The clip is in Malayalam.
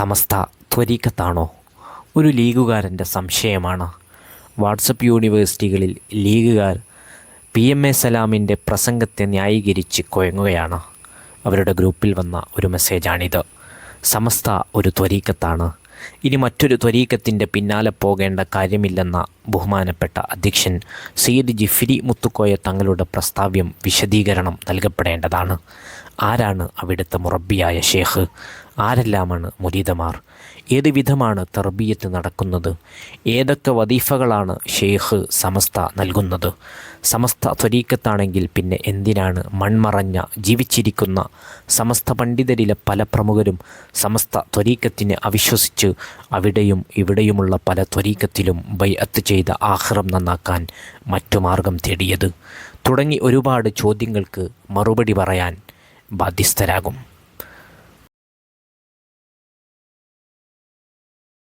സമസ്ത ത്വരീക്കത്താണോ ഒരു ലീഗുകാരന്റെ സംശയമാണ്. വാട്സപ്പ് യൂണിവേഴ്സിറ്റികളിൽ ലീഗുകാർ പി എം എ സലാമിന്റെ പ്രസംഗത്തെ ന്യായീകരിച്ച് കുഴങ്ങുകയാണ് അവരുടെ ഗ്രൂപ്പിൽ വന്ന ഒരു മെസ്സേജാണിത്. സമസ്ത ഒരു ത്വരീക്കത്താണ് ഇനി മറ്റൊരു ത്വരീക്കത്തിന്റെ പിന്നാലെ പോകേണ്ട കാര്യമില്ലെന്ന ബഹുമാനപ്പെട്ട അധ്യക്ഷൻ സയ്യിദ് ജിഫിരി മുത്തുക്കോയ തങ്ങളുടെ പ്രസ്താവ്യം വിശദീകരണം നൽകപ്പെടേണ്ടതാണ്. ആരാണ് അവിടുത്തെ മുറബിയായ ഷേഖ് ആരെല്ലാമാണ് മുരീദമാർ? ഏത് വിധമാണ് തർബീയത്ത് നടക്കുന്നത്? ഏതൊക്കെ വദീഫകളാണ് ഷെയ്ഖ് സമസ്ത നൽകുന്നത്? സമസ്ത ത്വരീക്കത്താണെങ്കിൽ പിന്നെ എന്തിനാണ് മൺമറഞ്ഞ ജീവിച്ചിരിക്കുന്ന സമസ്ത പണ്ഡിതരിലെ പല പ്രമുഖരും സമസ്ത ത്വരീക്കത്തിനെ അവിശ്വസിച്ച് അവിടെയും ഇവിടെയുമുള്ള പല ത്വരീക്കത്തിലും ബൈഅത്ത് ചെയ്ത ആഹ്റം നന്നാക്കാൻ മറ്റു മാർഗം തേടിയത്. തുടങ്ങി ഒരുപാട് ചോദ്യങ്ങൾക്ക് മറുപടി പറയാൻ ബാധ്യസ്ഥരാകും.